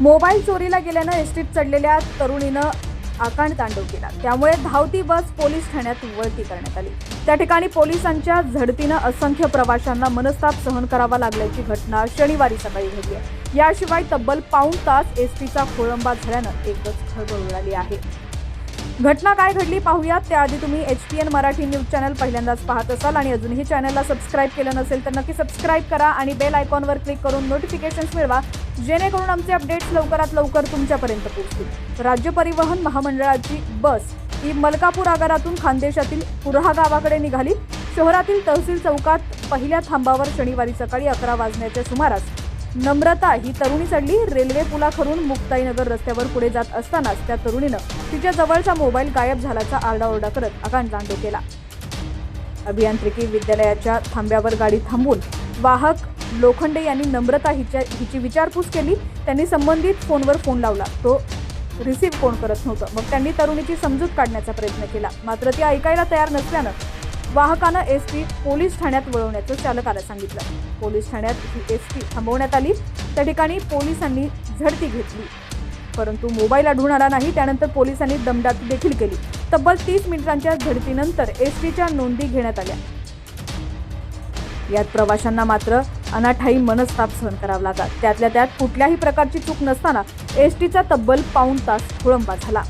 Mobile चोरीला गेल्यानं एसटीत चढलेल्या तरुणीनं आकांड तांडव केला. त्यामुळे धावती बस पोलीस ठाण्यात वळती करण्यात आली. त्या ठिकाणी पोलिसांच्या झडतीनं असंख्य प्रवाशांना मनस्ताप सहन करावा लागल्याची घटना शनिवारी सकाळी घडली आहे. याशिवाय तब्बल पाऊण तास एसटीचा खोळंबा झाल्यानं एकच खळबळ उडाली आहे. घटना काय घडली पाहूयात. त्याआधी तुम्ही H P N Marathi news channel पहिल्यांदाच पाहत असाल आणि अजूनही चॅनलला सबस्क्राईब केलं नसेल तर नक्की सबस्क्राईब करा आणि बेल आयकॉनवर क्लिक करून नोटिफिकेशन्स मिळवा. जेणेकरून आमचे अपडेट्स लवकरात लवकर तुमच्यापर्यंत पोहोचतील. राज्य परिवहन महामंडळाची बस ही मलकापूर आगारातून खानदेशातील पुरहा गावाकडे निघाली. शहरातील तहसील चौकात पहिल्या थांबावर शनिवारी सकाळी अकरा वाजण्याच्या सुमारास नम्रता ही तरुणी चढली. रेल्वे पुलाखरून मुक्ताईनगर रस्त्यावर पुढे जात असतानाच त्या तरुणीनं तिच्या जवळचा मोबाईल गायब झाल्याचा आरडाओरडा करत आकांड तांडव केला. अभियांत्रिकी विद्यालयाच्या थांब्यावर गाडी थांबून वाहक लोखंडे यांनी नम्रता हिच्या हिची विचारपूस केली. त्यांनी संबंधित फोनवर फोन लावला. तो रिसीव्ह कोण करत नव्हतं. मग त्यांनी तरुणीची समजूत काढण्याचा प्रयत्न केला. मात्र ती ऐकायला तयार नसल्यानं वाहकानं एस टी पोलीस ठाण्यात वळवण्याचं चालकाला सांगितलं. पोलीस ठाण्यात ही एस टी थांबवण्यात आली. त्या ठिकाणी पोलिसांनी झडती घेतली. परंतु मोबाईल आढळून आला नाही. त्यानंतर पोलिसांनी दमदाटी देखील केली. तब्बल तीस मिनिटांच्या झडतीनंतर एस टीच्या नोंदी घेण्यात आल्या. यात प्रवाशांना मात्र अनाठाई मनस्ताप सहन करावा लागला. त्यातल्या त्यात कुठल्याही प्रकारची चूक नसताना एस टीचा तब्बल पाऊण तास खोळंबा झाला.